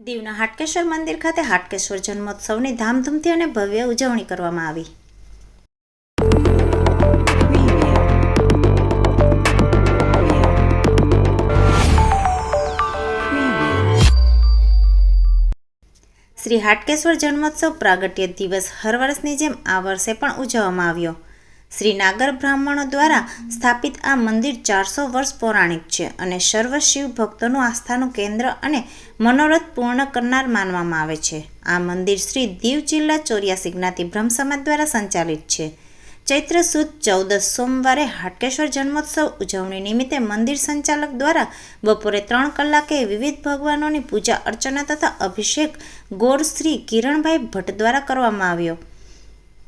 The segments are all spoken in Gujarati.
દીવના હાટકેશ્વર મંદિર ખાતે હાટકેશ્વર જન્મોત્સવની ધામધૂમથી અને ભવ્ય ઉજવણી કરવામાં આવી. શ્રી હાટકેશ્વર જન્મોત્સવ પ્રાગટ્ય દિવસ હર વર્ષની જેમ આ વર્ષે પણ ઉજવવામાં આવ્યો. શ્રી નાગર બ્રાહ્મણો દ્વારા સ્થાપિત આ મંદિર ચારસો વર્ષ પૌરાણિક છે અને સર્વ શિવ ભક્તોનું આસ્થાનું કેન્દ્ર અને મનોરથ પૂર્ણ કરનાર માનવામાં આવે છે. આ મંદિર શ્રી દીવ જિલ્લા ચોર્યાસી જ્ઞાતિ બ્રહ્મ સમાજ દ્વારા સંચાલિત છે. ચૈત્ર સુદ ચૌદસ સોમવારે હાટકેશ્વર જન્મોત્સવ ઉજવણી નિમિત્તે મંદિર સંચાલક દ્વારા બપોરે ત્રણ કલાકે વિવિધ ભગવાનોની પૂજા અર્ચના તથા અભિષેક ગોળ શ્રી કિરણભાઈ ભટ્ટ દ્વારા કરવામાં આવ્યો.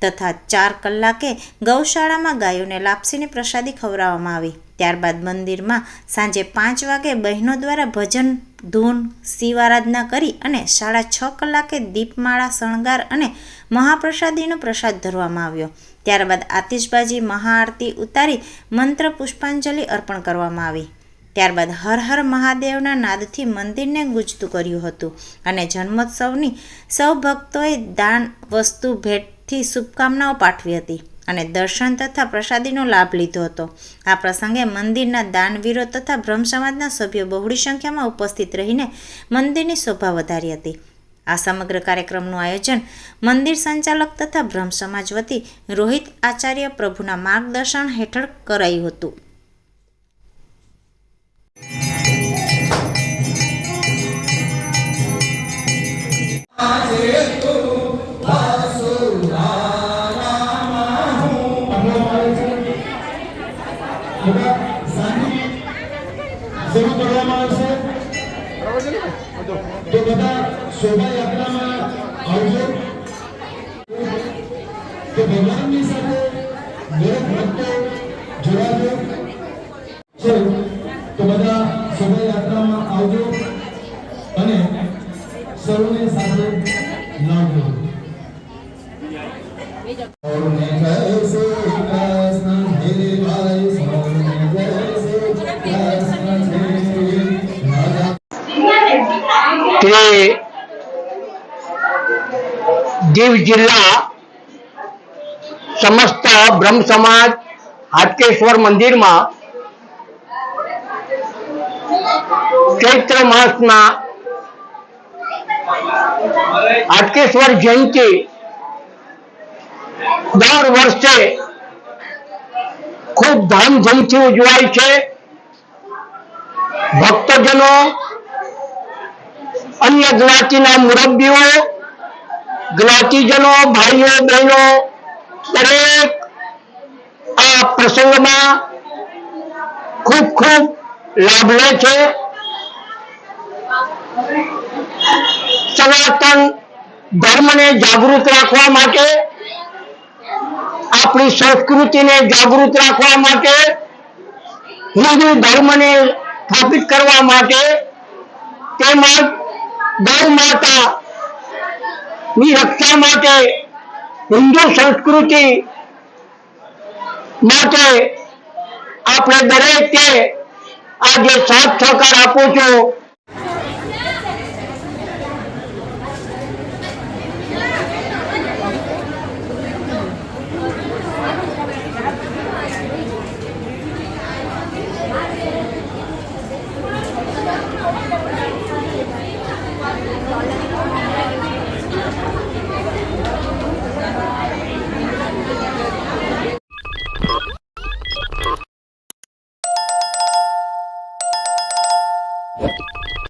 તથા ચાર કલાકે ગૌશાળામાં ગાયોને લાપસીની પ્રસાદી ખવડાવવામાં આવી. ત્યારબાદ મંદિરમાં સાંજે પાંચ વાગે બહેનો દ્વારા ભજન, ધૂન શિવ આરાધના કરી અને સાડા છ કલાકે દીપમાળા, શણગાર અને મહાપ્રસાદીનો પ્રસાદ ધરવામાં આવ્યો. ત્યારબાદ આતિશબાજી, મહાઆરતી ઉતારી મંત્ર પુષ્પાંજલિ અર્પણ કરવામાં આવી. ત્યારબાદ હર હર મહાદેવના નાદથી મંદિરને ગુજતું કર્યું હતું અને જન્મોત્સવની સૌ ભક્તોએ દાન, વસ્તુ ભેટથી શુભકામનાઓ પાઠવી હતી અને દર્શન તથા પ્રસાદીનો લાભ લીધો હતો. આ પ્રસંગે મંદિરના દાનવીરો તથા બ્રહ્મ સમાજના સભ્યો બહોળી સંખ્યામાં ઉપસ્થિત રહીને મંદિરની શોભા વધારી હતી. આ સમગ્ર કાર્યક્રમનું આયોજન મંદિર સંચાલક તથા બ્રહ્મ સમાજ વતી રોહિત આચાર્ય પ્રભુના માર્ગદર્શન હેઠળ કરાયું હતું. શરૂ કરવામાં આવશે. તો બધા શોભાયાત્રામાં આવજો. તો ભગવાનની સાથે દરેક ભક્તો જોડાજો. છે, તો બધા શોભાયાત્રામાં આવજો અને સૌને સાથે લાવજો. દીવ જિલ્લા સમસ્ત બ્રહ્મ સમાજ હાટકેશ્વર મંદિરમાં ચૈત્ર માસના હાટકેશ્વર જયંતિ દર વર્ષે ખૂબ ધામધૂમથી ઉજવાય છે. ભક્તજનો, અન્ય જ્ઞાતિના મુરબ્બીઓ જ્ઞાતિજનો, ભાઈઓ, બહેનો, દરેક આ પ્રસંગમાં ખૂબ ખૂબ લાભ લે છે. સનાતન ધર્મને જાગૃત રાખવા માટે, આપણી સંસ્કૃતિને જાગૃત રાખવા માટે, હિન્દુ ધર્મને સ્થાપિત કરવા માટે તેમજ ગૌ માતા ની રક્ષા માટે હિન્દુ સંસ્કૃતિ માટે આપણે દરેકે આ જે સાથ સહકાર આપો છો.